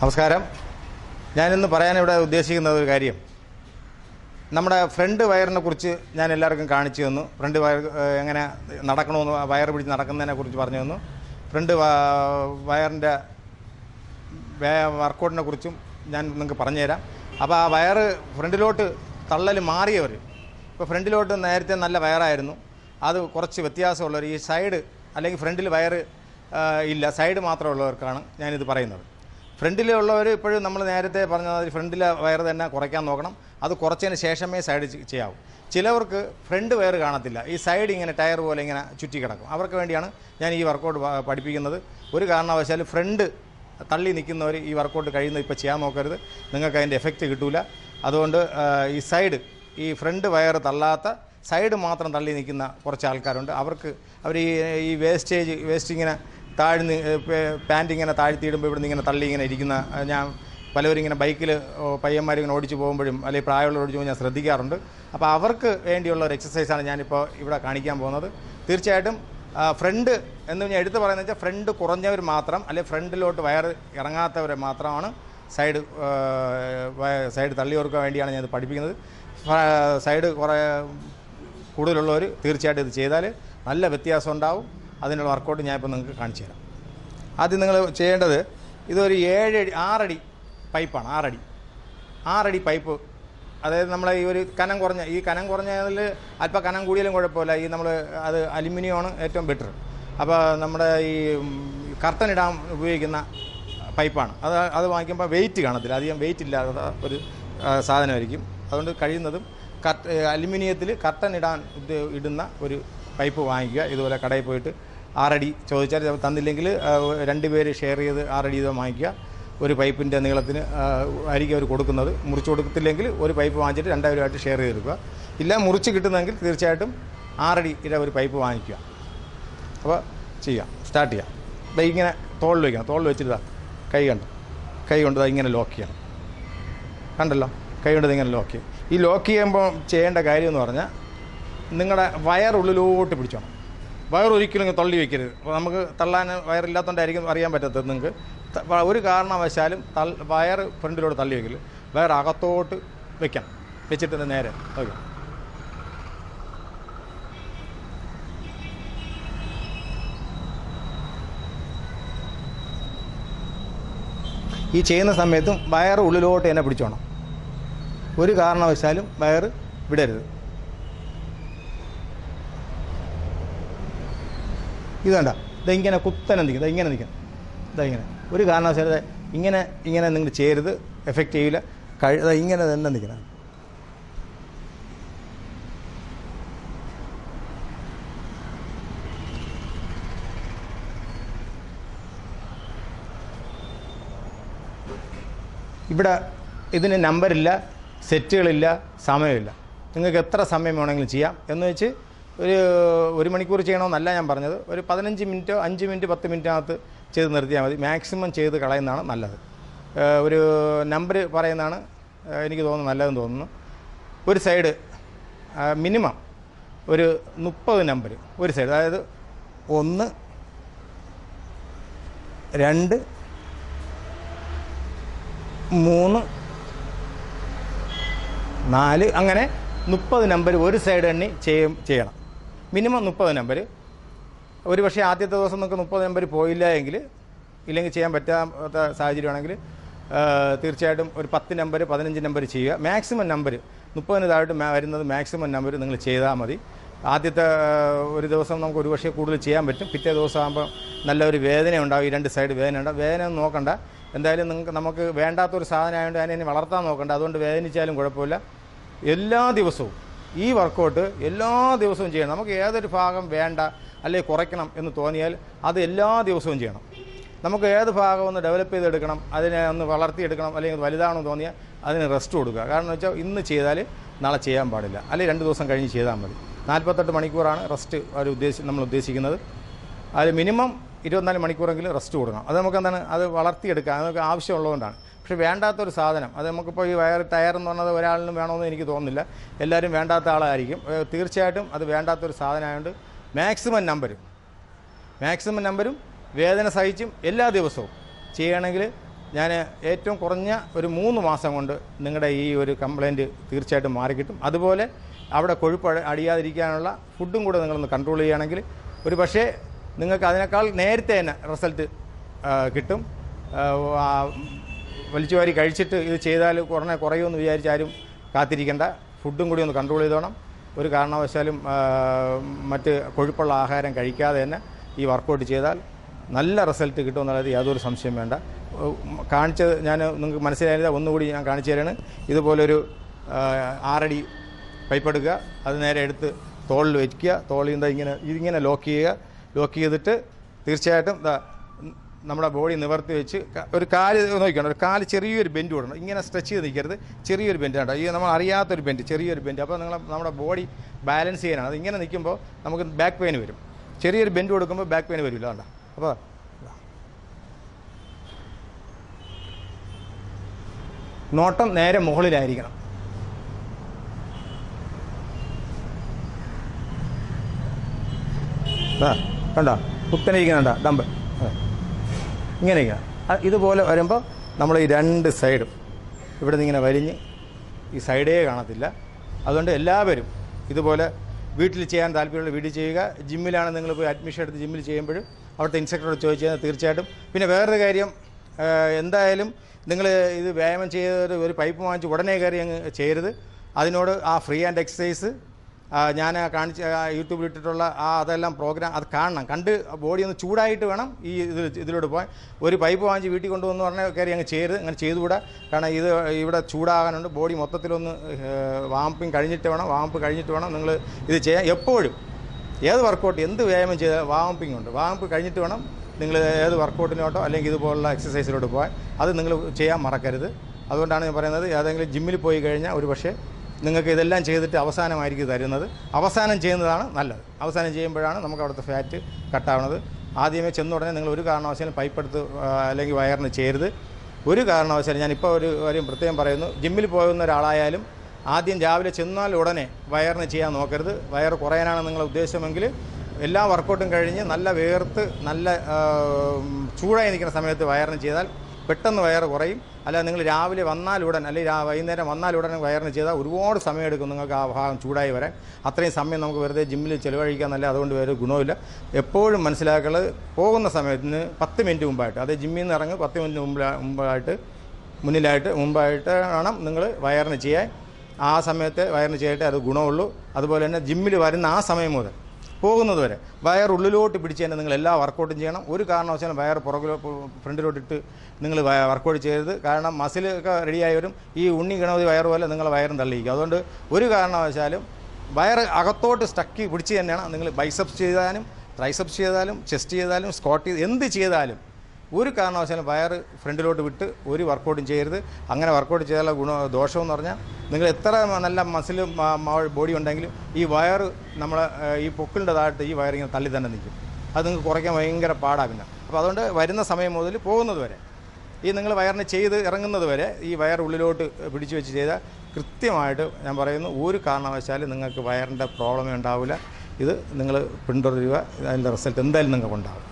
നമസ്കാരം. ഞാനിന്ന് പറയാനിവിടെ ഉദ്ദേശിക്കുന്ന ഒരു കാര്യം. നമ്മുടെ ഫ്രണ്ട് വയറിനെ കുറിച്ച് ഞാൻ എല്ലാവർക്കും കാണിച്ചു തന്നു. ഫ്രണ്ട് വയർ എങ്ങനെ നടക്കണമെന്ന് വയർ പിടിച്ച് നടക്കുന്നതിനെ കുറിച്ച് പറഞ്ഞു തന്നു. ഫ്രണ്ട് വയറിന്റെ വർക്കൗട്ടിനെ കുറിച്ചും ഞാൻ നിങ്ങൾക്ക് പറഞ്ഞുതരാം. അപ്പോൾ ആ വയറ് ഫ്രണ്ടിലോട്ട് തള്ളൽ മാറിയവർ ഇപ്പോൾ ഫ്രണ്ടിലോട്ട് നേരത്തെ നല്ല വയറായിരുന്നു. അത് കുറച്ച് വ്യത്യാസമുള്ളവർ ഈ സൈഡ് അല്ലെങ്കിൽ ഫ്രണ്ടിൽ വയറ് ഇല്ല സൈഡ് മാത്രമുള്ളവർക്കാണ് ഞാനിത് പറയുന്നത്. ഫ്രണ്ടിലുള്ളവർ ഇപ്പോഴും നമ്മൾ നേരത്തെ പറഞ്ഞ മാതിരി ഫ്രണ്ടിലെ വയറ് തന്നെ കുറയ്ക്കാൻ നോക്കണം. അത് കുറച്ചതിന് ശേഷമേ സൈഡ് ചെയ്യാവും. ചിലവർക്ക് ഫ്രണ്ട് വയർ കാണത്തില്ല. ഈ സൈഡ് ഇങ്ങനെ ടയർ പോലെ ഇങ്ങനെ ചുറ്റി കിടക്കും. അവർക്ക് വേണ്ടിയാണ് ഞാൻ ഈ വർക്കൗട്ട് പഠിപ്പിക്കുന്നത്. ഒരു കാരണവശാലും ഫ്രണ്ട് തള്ളി നിൽക്കുന്നവർ ഈ വർക്കൗട്ട് കഴിയുന്നത് ഇപ്പോൾ ചെയ്യാൻ നോക്കരുത്. നിങ്ങൾക്ക് അതിന്റെ എഫക്റ്റ് കിട്ടില്ല അതുകൊണ്ട് ഈ സൈഡ് ഈ ഫ്രണ്ട് വയർ തള്ളാത്ത സൈഡ് മാത്രം തള്ളി നിൽക്കുന്ന കുറച്ച് ആൾക്കാരുണ്ട്. അവർക്ക് അവർ ഈ വേസ്റ്റേജ് വേസ്റ്റ് ഇങ്ങനെ താഴ്ന്ന് പാന്റ് ഇങ്ങനെ താഴ്ത്തിയിടുമ്പോൾ ഇവിടുന്ന് ഇങ്ങനെ തള്ളി ഇങ്ങനെ ഇരിക്കുന്ന ഞാൻ പലവരും ഇങ്ങനെ ബൈക്കിൽ പയ്യന്മാരിങ്ങനെ ഓടിച്ചു പോകുമ്പോഴും അല്ലെങ്കിൽ പ്രായമുള്ള ഓടിച്ചു പോകുമ്പോൾ ഞാൻ ശ്രദ്ധിക്കാറുണ്ട്. അപ്പോൾ അവർക്ക് വേണ്ടിയുള്ള ഒരു എക്സസൈസാണ് ഞാനിപ്പോൾ ഇവിടെ കാണിക്കാൻ പോകുന്നത്. തീർച്ചയായിട്ടും ഫ്രണ്ട് എന്ന് ഞാൻ എടുത്തു പറയുന്നത് വെച്ചാൽ ഫ്രണ്ട് കുറഞ്ഞവർ മാത്രം അല്ലെങ്കിൽ ഫ്രണ്ടിലോട്ട് വയർ ഇറങ്ങാത്തവരെ മാത്രമാണ് സൈഡ് സൈഡ് തള്ളി സൈഡ് തള്ളിയവർക്ക് വേണ്ടിയാണ് ഞാൻ ഇത് പഠിപ്പിക്കുന്നത് സൈഡ് കുറേ കൂടുതലുള്ളവർ തീർച്ചയായിട്ടും ഇത് ചെയ്താൽ നല്ല വ്യത്യാസം ഉണ്ടാവും. അതിനുള്ള വർക്കൗട്ട് ഞാൻ ഇപ്പോൾ നിങ്ങൾക്ക് കാണിച്ചു തരാം. ആദ്യം നിങ്ങൾ ചെയ്യേണ്ടത് ഇതൊരു ഏഴടി ആറടി പൈപ്പാണ് ആറടി. ആറടി പൈപ്പ്. അതായത് നമ്മളെ ഈ ഒരു കനം കുറഞ്ഞ ഈ കനം കുറഞ്ഞതിൽ അല്പം കനം കൂടിയാലും കുഴപ്പമില്ല. ഈ നമ്മൾ അത് അലുമിനിയമാണ് ഏറ്റവും ബെറ്റർ അപ്പോൾ നമ്മുടെ ഈ കർട്ടൻ ഇടാൻ ഉപയോഗിക്കുന്ന പൈപ്പാണ്. അത് അത് വാങ്ങിക്കുമ്പോൾ വെയിറ്റ് കാണത്തില്ല. അധികം വെയിറ്റ് ഇല്ലാത്ത ഒരു സാധനമായിരിക്കും. അതുകൊണ്ട് കഴിയുന്നതും കർ അലുമിനിയത്തിൽ കർട്ടൻ ഇടാൻ ഇടുന്ന ഒരു പൈപ്പ് വാങ്ങിക്കുക ഇതുപോലെ കടയിൽ പോയിട്ട് ആറടി ചോദിച്ചാൽ തന്നില്ലെങ്കിൽ രണ്ട് പേര് ഷെയർ ചെയ്ത് ആറടി ഇത് വാങ്ങിക്കുക. ഒരു പൈപ്പിന്റെ നീളത്തിന് ആയിരിക്കും അവർ കൊടുക്കുന്നത്. മുറിച്ച് കൊടുക്കത്തില്ലെങ്കിൽ ഒരു പൈപ്പ് വാങ്ങിച്ചിട്ട് രണ്ടായിരമായിട്ട് ഷെയർ ചെയ്തെടുക്കുക. ഇല്ല മുറിച്ച് കിട്ടുന്നെങ്കിൽ തീർച്ചയായിട്ടും ആറടി ഇര ഒരു പൈപ്പ് വാങ്ങിക്കുക. അപ്പോൾ ചെയ്യാം സ്റ്റാർട്ട് ചെയ്യാം. ഇതാ ഇങ്ങനെ തോളിൽ വയ്ക്കണം തോളിൽ വെച്ചിട്ട് കൈ കണ്ടു? കൈ കൊണ്ട് ഇങ്ങനെ ലോക്ക് ചെയ്യണം. കണ്ടല്ലോ? കൈ കൊണ്ട് ഇങ്ങനെ ലോക്ക് ചെയ്യും ഈ ലോക്ക് ചെയ്യുമ്പോൾ ചെയ്യേണ്ട കാര്യം എന്ന് പറഞ്ഞാൽ നിങ്ങളുടെ വയർ ഉള്ളിലോട്ട് പിടിച്ചോണം ഇങ്ങ് തള്ളി വയ്ക്കരുത് അപ്പോൾ നമുക്ക് തള്ളാൻ വയറില്ലാത്തതുകൊണ്ടായിരിക്കും അറിയാൻ പറ്റാത്തത് നിങ്ങൾക്ക്. ഒരു കാരണവശാലും തൾ വയർ ഫ്രണ്ടിലോട്ട് തള്ളി വെക്കൽ വയർ അകത്തോട്ട് വെക്കണം. വെച്ചിട്ട് നേരെ ഓക്കെ ഈ ചെയ്യുന്ന സമയത്തും വയർ ഉള്ളിലോട്ട് തന്നെ പിടിച്ചോണം. ഒരു കാരണവശാലും വയർ വിടരുത്. ഇത് കണ്ട? ഇതെങ്ങനെ കുത്തനെ നിൽക്കും. ഇതെങ്ങനെ നിൽക്കും. ഇതെങ്ങനെ ഒരു കാരണവശാലും ഇങ്ങനെ ഇങ്ങനെ നിങ്ങൾ ചേരുത് എഫക്റ്റ് ചെയ്യില്ല കഴി ഇങ്ങനെ തന്നെ നിൽക്കണം. ഇവിടെ ഇതിന് നമ്പറില്ല സെറ്റുകളില്ല സമയമില്ല. നിങ്ങൾക്ക് എത്ര സമയം വേണമെങ്കിലും ചെയ്യാം എന്ന് വെച്ച് ഒരു ഒരു മണിക്കൂർ ചെയ്യണമെന്നല്ല ഞാൻ പറഞ്ഞത്. ഒരു പതിനഞ്ച് മിനിറ്റോ അഞ്ച് മിനിറ്റ് പത്ത് മിനിറ്റിനകത്ത് ചെയ്ത് നിർത്തിയാൽ മതി. മാക്സിമം ചെയ്ത് കളയുന്നതാണ് നല്ലത്. ഒരു നമ്പർ പറയുന്നതാണ് എനിക്ക് തോന്നുന്നു നല്ലതെന്ന് തോന്നുന്നു. ഒരു സൈഡ് മിനിമം ഒരു മുപ്പത് നമ്പർ ഒരു സൈഡ്. അതായത് ഒന്ന് രണ്ട് മൂന്ന് നാല് അങ്ങനെ മുപ്പത് നമ്പർ ഒരു സൈഡ് എണ്ണി ചെയ്യും ചെയ്യണം. മിനിമം മുപ്പത് നമ്പർ ഒരു പക്ഷേ ആദ്യത്തെ ദിവസം നമുക്ക് മുപ്പത് നമ്പർ പോയില്ല എങ്കിൽ ഇല്ലെങ്കിൽ ചെയ്യാൻ പറ്റാത്ത സാഹചര്യമാണെങ്കിൽ തീർച്ചയായിട്ടും ഒരു പത്ത് നമ്പർ പതിനഞ്ച് നമ്പർ ചെയ്യുക. മാക്സിമം നമ്പർ മുപ്പതിന് താഴോട്ട് വരുന്നത് മാക്സിമം നമ്പർ നിങ്ങൾ ചെയ്താൽ മതി. ആദ്യത്തെ ഒരു ദിവസം നമുക്ക് ഒരു പക്ഷേ കൂടുതൽ ചെയ്യാൻ പറ്റും. പിറ്റേ ദിവസം ആകുമ്പോൾ നല്ലൊരു വേദന ഉണ്ടാവും ഈ രണ്ട് സൈഡ് വേദന ഉണ്ടാവും. വേദന ഒന്നും നോക്കണ്ട. എന്തായാലും നിങ്ങൾക്ക് നമുക്ക് വേണ്ടാത്തൊരു സാധനമായതുകൊണ്ട് അതിനെ വളർത്താൻ നോക്കണ്ട. അതുകൊണ്ട് വേദനിച്ചാലും കുഴപ്പമില്ല. എല്ലാ ദിവസവും ഈ വർക്കൗട്ട് എല്ലാ ദിവസവും ചെയ്യണം. നമുക്ക് ഏതൊരു ഭാഗം വേണ്ട അല്ലെങ്കിൽ കുറയ്ക്കണം എന്ന് തോന്നിയാൽ അത് എല്ലാ ദിവസവും ചെയ്യണം. നമുക്ക് ഏത് ഭാഗം ഒന്ന് ഡെവലപ്പ് ചെയ്തെടുക്കണം അതിനെ ഒന്ന് വളർത്തിയെടുക്കണം അല്ലെങ്കിൽ വലുതാണെന്ന് തോന്നിയാൽ അതിന് റെസ്റ്റ് കൊടുക്കുക. കാരണം വെച്ചാൽ ഇന്ന് ചെയ്താൽ നാളെ ചെയ്യാൻ പാടില്ല. അല്ലെങ്കിൽ രണ്ട് ദിവസം കഴിഞ്ഞ് ചെയ്താൽ മതി. നാൽപ്പത്തെട്ട് മണിക്കൂറാണ് റെസ്റ്റ് അവർ ഉദ്ദേശി നമ്മൾ ഉദ്ദേശിക്കുന്നത്. അതിൽ മിനിമം ഇരുപത്തിനാല് മണിക്കൂറെങ്കിലും റെസ്റ്റ് കൊടുക്കണം. അത് നമുക്ക് എന്താണ്? അത് വളർത്തിയെടുക്കുക അത് നമുക്ക് ആവശ്യമുള്ളതുകൊണ്ടാണ്. പക്ഷേ വേണ്ടാത്തൊരു സാധനം. അത് നമുക്കിപ്പോൾ ഈ വയർ ടയർ എന്ന് പറഞ്ഞത് ഒരാളിനും വേണമെന്ന് എനിക്ക് തോന്നുന്നില്ല. എല്ലാവരും വേണ്ടാത്ത ആളായിരിക്കും. തീർച്ചയായിട്ടും അത് വേണ്ടാത്തൊരു സാധനമായതുകൊണ്ട് മാക്സിമം നമ്പരും. മാക്സിമം നമ്പരും വേദന സഹിച്ചും എല്ലാ ദിവസവും. ചെയ്യണമെങ്കിൽ ഞാൻ ഏറ്റവും കുറഞ്ഞ ഒരു മൂന്ന് മാസം കൊണ്ട് നിങ്ങളുടെ ഈ ഒരു കംപ്ലൈന്റ് തീർച്ചയായിട്ടും മാറിക്കിട്ടും. അതുപോലെ അവിടെ കൊഴുപ്പ് അട- അടിയാതിരിക്കാനുള്ള ഫുഡും കൂടെ നിങ്ങളൊന്ന് കൺട്രോൾ ചെയ്യുകയാണെങ്കിൽ ഒരു പക്ഷേ നിങ്ങൾക്ക് അതിനേക്കാൾ നേരത്തെ തന്നെ റിസൾട്ട് കിട്ടും. വലിച്ചുവാരി കഴിച്ചിട്ട് ഇത് ചെയ്താൽ കുറഞ്ഞ കുറയുമെന്ന് വിചാരിച്ചാലും കാത്തിരിക്കേണ്ട. ഫുഡും കൂടി ഒന്ന് കൺട്രോൾ ചെയ്തോണം. ഒരു കാരണവശാലും മറ്റ് കൊഴുപ്പുള്ള ആഹാരം കഴിക്കാതെ തന്നെ ഈ വർക്കൗട്ട് ചെയ്താൽ നല്ല റിസൾട്ട് കിട്ടുമെന്നുള്ളത് യാതൊരു സംശയം വേണ്ട. കാണിച്ചത് ഞാൻ നിങ്ങൾക്ക് മനസ്സിലായത് ഒന്നുകൂടി ഞാൻ കാണിച്ചു തരാണ്. ഇതുപോലൊരു ആറടി പൈപ്പെടുക്കുക അത് നേരെ എടുത്ത് തോളിൽ വയ്ക്കുക തോളിൽ ഇങ്ങനെ ഇതിങ്ങനെ ലോക്ക് ചെയ്യുക. ലോക്ക് ചെയ്തിട്ട് തീർച്ചയായിട്ടും നമ്മുടെ ബോഡി നിവർത്തി വെച്ച് ഒരു കാൽ നോക്കണം ഒരു കാൽ ചെറിയൊരു ബെൻഡ് കൊടുക്കണം. ഇങ്ങനെ സ്ട്രെച്ച് ചെയ്ത് നിൽക്കരുത്. ചെറിയൊരു ബെൻഡ് കേട്ടോ ഈ നമ്മൾ അറിയാത്തൊരു ബെൻഡ് ചെറിയൊരു ബെൻഡ് അപ്പോൾ നിങ്ങൾ നമ്മുടെ ബോഡി ബാലൻസ് ചെയ്യാനാണ്. അത് ഇങ്ങനെ നിൽക്കുമ്പോൾ നമുക്ക് ബാക്ക് പെയിൻ വരും. ചെറിയൊരു ബെൻഡ് കൊടുക്കുമ്പോൾ ബാക്ക് പെയിൻ വരില്ല കണ്ടോ? അപ്പോൾ നോട്ടം നേരെ മുകളിലായിരിക്കണം. കണ്ടോ? കുത്തനെ ഇരിക്കുന്നുണ്ടോ. ഡമ്പ് അതെ. ഇങ്ങനെ ഇരിക്കണം ഇതുപോലെ വരുമ്പോൾ നമ്മൾ ഈ രണ്ട് സൈഡും ഇവിടെ നിന്ന് ഇങ്ങനെ വലിഞ്ഞ് ഈ സൈഡേ കാണത്തില്ല. അതുകൊണ്ട് എല്ലാവരും ഇതുപോലെ വീട്ടിൽ ചെയ്യാൻ താല്പര്യമുള്ള വീട്ടിൽ ചെയ്യുക. ജിമ്മിലാണ് നിങ്ങൾ പോയി അഡ്മിഷൻ എടുത്ത് ജിമ്മിൽ ചെയ്യുമ്പോഴും അവിടുത്തെ ഇൻസ്ട്രക്ടറോട് ചോദിച്ചു കഴിഞ്ഞാൽ തീർച്ചയായിട്ടും. പിന്നെ വേറൊരു കാര്യം എന്തായാലും നിങ്ങൾ ഇത് വ്യായാമം ചെയ്ത ഒരു പൈപ്പ് വാങ്ങിച്ച് ഉടനെ കയറി അങ്ങ് ചെയ്യരുത്. അതിനോട് ആ ഫ്രീ ആൻഡ് എക്സസൈസ് ഞാൻ കാണിച്ച യൂട്യൂബിൽ ഇട്ടിട്ടുള്ള ആ അതെല്ലാം പ്രോഗ്രാം അത് കാണണം. കണ്ട് ബോഡി ഒന്ന് ചൂടായിട്ട് വേണം ഈ ഇതിൽ ഇതിലോട്ട് പോകാൻ ഒരു പൈപ്പ് വാങ്ങിച്ച് വീട്ടിൽ കൊണ്ടുവന്ന് പറഞ്ഞാൽ കയറി അങ്ങ് ചെയ്യരുത് അങ്ങനെ ചെയ്തുകൂടാ. കാരണം ഇത് ഇവിടെ ചൂടാകാനുണ്ട്. ബോഡി മൊത്തത്തിലൊന്ന് വാമ്പിങ് കഴിഞ്ഞിട്ട് വേണം വാമ്പ് കഴിഞ്ഞിട്ട് വേണം നിങ്ങൾ ഇത് ചെയ്യാൻ. എപ്പോഴും ഏത് വർക്കൗട്ട് എന്ത് വ്യായാമം ചെയ്താൽ വാമ്പിങ് ഉണ്ട്. വാമ്പ് കഴിഞ്ഞിട്ട് വേണം നിങ്ങൾ ഏത് വർക്കൗട്ടിനോട്ടോ അല്ലെങ്കിൽ ഇതുപോലുള്ള എക്സസൈസിലോട്ട് പോകാൻ അത് നിങ്ങൾ ചെയ്യാൻ മറക്കരുത്. അതുകൊണ്ടാണ് ഞാൻ പറയുന്നത് ഏതെങ്കിലും ജിമ്മിൽ പോയി കഴിഞ്ഞാൽ ഒരു പക്ഷേ നിങ്ങൾക്ക് ഇതെല്ലാം ചെയ്തിട്ട് അവസാനമായിരിക്കും തരുന്നത്. അവസാനം ചെയ്യുന്നതാണ് നല്ലത്. അവസാനം ചെയ്യുമ്പോഴാണ് നമുക്ക് അവിടുത്തെ ഫാറ്റ് കട്ടാവുന്നത്. ആദ്യമേ ചെന്ന ഉടനെ നിങ്ങൾ ഒരു കാരണവശാലും പൈപ്പ് എടുത്ത് അല്ലെങ്കിൽ വയറിന് ചേരുത്. ഒരു കാരണവശാലും ഞാനിപ്പോൾ ഒരു കാര്യം പ്രത്യേകം പറയുന്നു. ജിമ്മിൽ പോകുന്ന ഒരാളായാലും ആദ്യം രാവിലെ ചെന്നാൽ ഉടനെ വയറിന് ചെയ്യാൻ നോക്കരുത്. വയർ കുറയാനാണ് നിങ്ങളുടെ ഉദ്ദേശമെങ്കിൽ എല്ലാ വർക്കൗട്ടും കഴിഞ്ഞ് നല്ല വേർത്ത് നല്ല ചൂടായി നിൽക്കുന്ന സമയത്ത് വയറിന് ചെയ്താൽ പെട്ടെന്ന് വയറ് കുറയും. അല്ല നിങ്ങൾ രാവിലെ വന്നാലുടൻ അല്ലെങ്കിൽ വൈകുന്നേരം വന്നാലുടൻ വയറിന് ചെയ്താൽ ഒരുപാട് സമയമെടുക്കും നിങ്ങൾക്ക് ആ ഭാഗം ചൂടായി വരാൻ. അത്രയും സമയം നമുക്ക് വെറുതെ ജിമ്മിൽ ചിലവഴിക്കാന്നല്ല അതുകൊണ്ട് വേറെ ഗുണമില്ല എപ്പോഴും മനസ്സിലാക്കുന്നത് പോകുന്ന സമയത്തിന് പത്ത് മിനിറ്റ് മുമ്പായിട്ട് അതേ ജിമ്മിൽ നിന്ന് ഇറങ്ങി പത്ത് മിനിറ്റ് മുമ്പിലാ മുമ്പായിട്ട് മുന്നിലായിട്ട് മുമ്പായിട്ട് വേണം നിങ്ങൾ വയറിന് ചെയ്യാൻ. ആ സമയത്ത് വയറിന് ചെയ്തിട്ട് അത് ഗുണമുള്ളൂ. അതുപോലെ തന്നെ ജിമ്മിൽ വരുന്ന ആ സമയം മുതൽ പോകുന്നത് വരെ. വയർ ഉള്ളിലോട്ട് പിടിച്ച് തന്നെ നിങ്ങൾ എല്ലാ വർക്കൗട്ടും ചെയ്യണം. ഒരു കാരണവശാലും വയർ പുറകിലോ ഫ്രണ്ടിലോട്ടിട്ട് നിങ്ങൾ വർക്കൗട്ട് ചെയ്യരുത്. കാരണം മസിലൊക്കെ റെഡിയായി വരും ഈ ഉണ്ണി ഗണപതി വയർ പോലെ നിങ്ങളെ വയറും തള്ളിയിരിക്കും. അതുകൊണ്ട് ഒരു കാരണവശാലും വയർ അകത്തോട്ട് സ്റ്റക്കി പിടിച്ച് തന്നെയാണ് നിങ്ങൾ ബൈസപ്സ് ചെയ്താലും ട്രൈസപ്സ് ചെയ്താലും ചെസ്റ്റ് ചെയ്താലും സ്കോട്ട് ചെയ്ത് എന്ത് ചെയ്താലും ഒരു കാരണവശാലും വയർ ഫ്രണ്ടിലോട്ട് വിട്ട് ഒരു വർക്കൗട്ടും ചെയ്യരുത്. അങ്ങനെ വർക്കൗട്ട് ചെയ്താലുള്ള ഗുണ ദോഷമെന്ന് പറഞ്ഞാൽ നിങ്ങൾ എത്ര നല്ല മസിൽ ബോഡി ഉണ്ടെങ്കിലും ഈ വയർ നമ്മളെ ഈ പൊക്കിളിന്റെ താഴത്ത് ഈ വയർ ഇങ്ങനെ തള്ളി തന്നെ നിൽക്കും. അത് നിങ്ങൾക്ക് കുറയ്ക്കാൻ ഭയങ്കര പാടാണ് പിന്നെ അപ്പോൾ അതുകൊണ്ട് വരുന്ന സമയം മുതൽ പോകുന്നത് വരെ ഈ നിങ്ങൾ വയറിന് ചെയ്ത് ഇറങ്ങുന്നത് വരെ ഈ വയർ ഉള്ളിലോട്ട് പിടിച്ചു വെച്ച് ചെയ്താൽ കൃത്യമായിട്ട് ഞാൻ പറയുന്നു ഒരു കാരണവശാലും നിങ്ങൾക്ക് വയറിന്റെ പ്രോബ്ലമേ ഉണ്ടാവില്ല. ഇത് നിങ്ങൾ പിന്തുടരുക അതിന്റെ റിസൾട്ട് എന്തായാലും നിങ്ങൾക്ക് ഉണ്ടാവും.